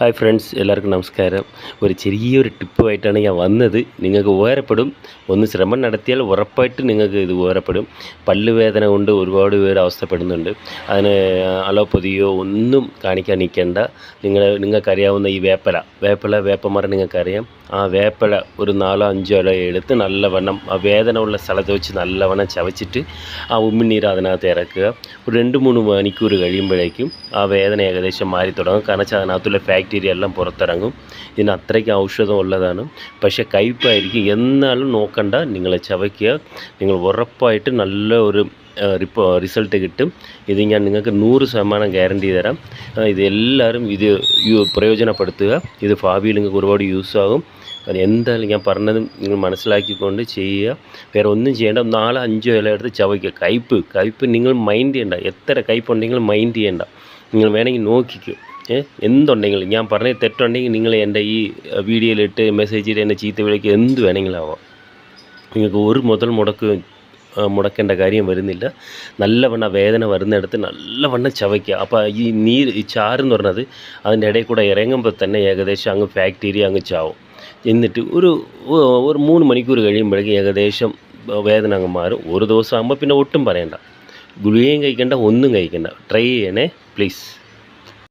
Hi friends എല്ലാവർക്കും നമസ്കാരം. ഒരു ചെറിയൊരു ടിപ്പുമായിട്ടാണ് ഞാൻ വന്നത്. നിങ്ങൾക്ക് ഉപകാരപ്പെടും. ഒന്ന് ശ്രമം നടത്തിയാൽ ഉറപ്പായിട്ട് നിങ്ങൾക്ക് ഇത് ഉപകാരപ്പെടും. പല്ലുവേദന കൊണ്ട് ഒരുപാട് പേര് അവസ്ഥപ്പെടുന്നുണ്ട്. അതിന് അലോപ്പതിയോ ഒന്നും കാണിക്കാൻ നിൽക്കേണ്ട. നിങ്ങൾ നിങ്ങൾക്കറിയാവുന്ന ഈ വേപ്പല. വേപ്പല വേപ്പമരം നിങ്ങൾക്കറിയാം. ആ വേപ്പല ഒരു നാലോ അഞ്ചോ ഇല എടുത്ത് നല്ലവണ്ണം ആ വേദന ഉള്ള സ്ഥലത്ത് വെച്ച് നല്ലവണ്ണം ചവച്ചിട്ട് ആ ഉമ്മിനീര് അതിനകത്ത് ഇറക്കുക. രണ്ട് മൂന്ന് മണിക്കൂർ കഴിയുമ്പോഴേക്കും ആ വേദന ഏകദേശം മാറി തുടങ്ങും. കാരണം വെച്ചാൽ അതിനകത്തുള്ള ബാക്ടീരിയ എല്ലാം പുറത്തിറങ്ങും. ഇതിന് അത്രയ്ക്ക് ഔഷധം ഉള്ളതാണ്. പക്ഷേ കയ്പായിരിക്കും. എന്നാലും നോക്കണ്ട. നിങ്ങളെ ചവയ്ക്കുക. നിങ്ങൾ ഉറപ്പായിട്ട് നല്ല ഒരു റിപ്പോ റിസൾട്ട് കിട്ടും. ഇത് ഞാൻ നിങ്ങൾക്ക് നൂറ് ശതമാനം ഗ്യാരണ്ടി തരാം. ഇത് എല്ലാവരും ഇത് പ്രയോജനപ്പെടുത്തുക. ഇത് ഭാവിയിൽ നിങ്ങൾക്ക് ഒരുപാട് യൂസ് ആകും. അത് എന്തായാലും ഞാൻ പറഞ്ഞതും നിങ്ങൾ മനസ്സിലാക്കിക്കൊണ്ട് ചെയ്യുക. വേറെ ഒന്നും ചെയ്യേണ്ട. നാളെ അഞ്ചോ ഇല എടുത്ത് ചവയ്ക്കുക. കയ്പ്പ് കയ്പ്പ് നിങ്ങൾ മൈൻഡ് ചെയ്യണ്ട. എത്ര കയ്പുണ്ടെങ്കിലും മൈൻഡ് ചെയ്യണ്ട. നിങ്ങൾ വേണമെങ്കിൽ നോക്കിക്കോ. എന്തുണ്ടെങ്കിലും ഞാൻ പറഞ്ഞ തെറ്റുണ്ടെങ്കിൽ നിങ്ങൾ എന്റെ ഈ വീഡിയോയിലിട്ട് മെസ്സേജ് ചെയ്ത് എന്നെ ചീത്ത വിളിക്കുക. എന്ത് വേണമെങ്കിലും ആവാം. നിങ്ങൾക്ക് ഒരു മുതൽ മുടക്ക് മുടക്കേണ്ട കാര്യം വരുന്നില്ല. നല്ലവണ്ണം വേദന വരുന്നിടത്ത് നല്ലവണ്ണം ചവയ്ക്കുക. അപ്പോൾ ഈ നീര് ഈ ചാരെന്ന് പറഞ്ഞത് അതിന്റെ ഇടയിൽ കൂടെ ഇറങ്ങുമ്പോൾ തന്നെ ഏകദേശം അങ്ങ് ബാക്ടീരിയ അങ്ങ് ചാവും. എന്നിട്ട് ഒരു ഒരു മൂന്ന് മണിക്കൂർ കഴിയുമ്പോഴേക്കും ഏകദേശം വേദന അങ്ങ് മാറും. ഒരു ദിവസം ആകുമ്പോൾ പിന്നെ ഒട്ടും പറയണ്ട. ഗുളികയും കഴിക്കണ്ട ഒന്നും കഴിക്കണ്ട. ട്രൈ ചെയ്യണേ പ്ലീസ്